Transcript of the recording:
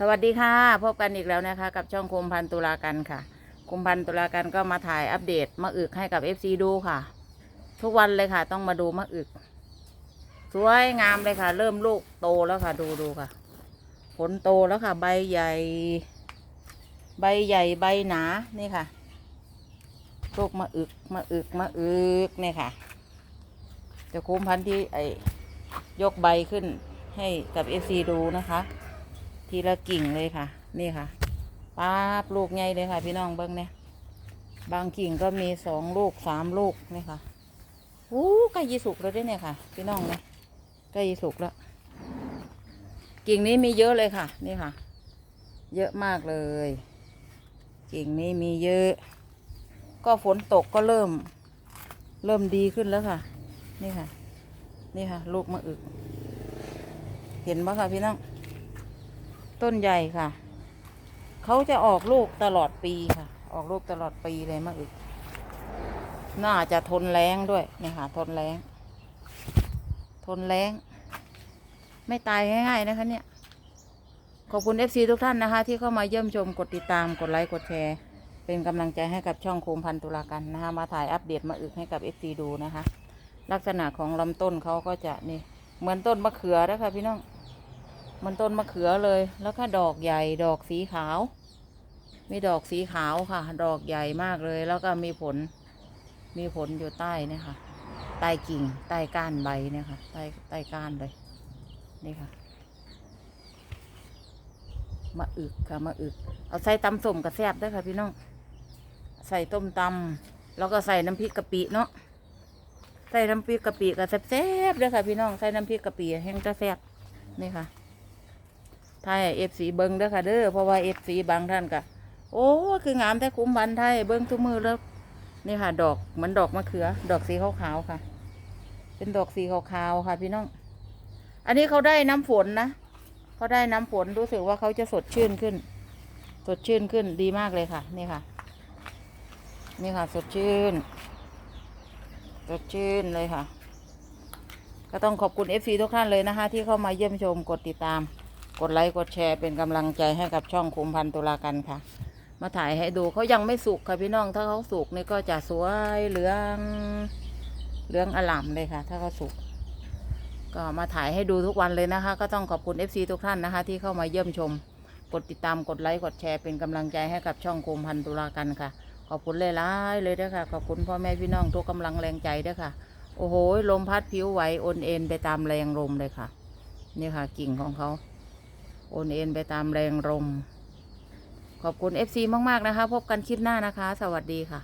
สวัสดีค่ะ พบกันอีกแล้วนะคะ กับช่องคุมพันตุลากันค่ะ คุมพันตุลากันก็มาถ่ายอัปเดตมะอึกให้กับ FC ดูค่ะ ทุกวันเลยค่ะ ต้องมาดูมะอึก สวยงามเลยค่ะ เริ่มลูกโตแล้วค่ะ ดูดูค่ะ ผลโตแล้วค่ะ ใบใหญ่ ใบใหญ่ใบหนานี่ค่ะลูกมะอึกมะอึกมะอึกนี่ค่ะ จะคุมพันธุที่ไอยกใบขึ้นให้กับ FC ดูนะคะ ทีละกิ่งเลยค่ะ นี่ค่ะป๊าบลูกใหญ่เลยค่ะ พี่น้องเบิ้งเนี่ยบางกิ่งก็มีสองลูกสามลูกนี่ค่ะอู้ใกล้ยีสุกแล้วด้วยเนี่ยค่ะ พี่น้องเนี่ยใกล้ยีสุกแล้ว กิ่งนี้มีเยอะเลยค่ะ นี่ค่ะ เยอะมากเลย กิ่งนี้มีเยอะ ก็ฝนตกก็เริ่ม เริ่มดีขึ้นแล้วค่ะ นี่ค่ะ นี่ค่ะ ลูกมะอึก เห็นปะค่ะพี่น้อง ต้นใหญ่ค่ะ เขาจะออกลูกตลอดปีค่ะ ออกลูกตลอดปีเลยมะอึก น่าจะทนแรงด้วยนี่ค่ะ ทนแรง ทนแรง ไม่ตายง่ายๆนะคะเนี่ย ขอบคุณ FC ทุกท่านนะคะ ที่เข้ามาเยี่ยมชม กดติดตาม กดไลค์ กดแชร์ เป็นกำลังใจให้กับช่องโคมพันตุลากันนะคะ มาถ่ายอัปเดตมาอึกให้กับ FC ดูนะคะ ลักษณะของลำต้นเขาก็จะนี่ เหมือนต้นมะเขือนะคะพี่น้อง มันต้นมะเขือเลย แล้วก็ดอกใหญ่ดอกสีขาว มีดอกสีขาวค่ะ ดอกใหญ่มากเลย แล้วก็มีผล มีผลอยู่ใต้เนี่ยค่ะ ใต้กิ่ง ใต้ก้านใบเนี่ยค่ะ ใต้ใต้ก้านเลย นี่ค่ะ มะอึกค่ะ มะอึก เอาใส่ตำส้มกับแซ่บด้ค่ะพี่น้อง ใส่ต้มตำแล้วก็ใส่น้ำพริกกะปิเนาะ ใส่น้ำพริกกะปิกับแซ่บๆเลยค่ะพี่น้อง ใส่น้ำพริกกะปิแห้งจะแซ่บนี่ค่ะ ทยเอฟซีเบิงเด้อค่ะเด้อเพราะว่าเอฟซีบางท่านก็โอ้คืองามแต่คุ้มพันไทยเบิงทุกมือแล้วนี่ค่ะ ดอกเหมือนดอกมะเขือ ดอกสีขาวๆค่ะ เป็นดอกสีขาวๆค่ะ พี่น้อง อันนี้เขาได้น้ำฝนนะเขาได้น้ำฝนรู้สึกว่าเขาจะสดชื่นขึ้น สดชื่นขึ้นดีมากเลยค่ะ นี่ค่ะ นี่ค่ะ สดชื่น สดชื่นเลยค่ะ ก็ต้องขอบคุณ FC ทุกท่านเลยนะคะ ที่เข้ามาเยี่ยมชมกดติดตาม กดไลค์กดแชร์เป็นกำลังใจให้กับช่องคุมพันตุลากันค่ะ มาถ่ายให้ดูเขายังไม่สุกค่ะพี่น้อง ถ้าเขาสุกนี่ก็จะสวยเหลืองเหลืองอลามเลยค่ะ ถ้าเขาสุก ก็มาถ่ายให้ดูทุกวันเลยนะคะ ก็ต้องขอบคุณ FC ทุกท่านนะคะ ที่เข้ามาเยี่ยมชม กดติดตามกดไลค์กดแชร์เป็นกำลังใจให้กับช่องคุมพันตุลากันค่ะ ขอบคุณเลยล่ายเลยด้อค่ะ ขอบคุณพ่อแม่พี่น้องทุกกำลังแรงใจด้อค่ะ โอ้โหลมพัดผิวไหวโอนเอ็นไปตามแรงลมเลยค่ะ นี่ค่ะกิ่งของเขา โอนเอ็นไปตามแรงลมขอบคุณ FC มาก ๆ นะคะ พบกันคลิปหน้านะคะ สวัสดีค่ะ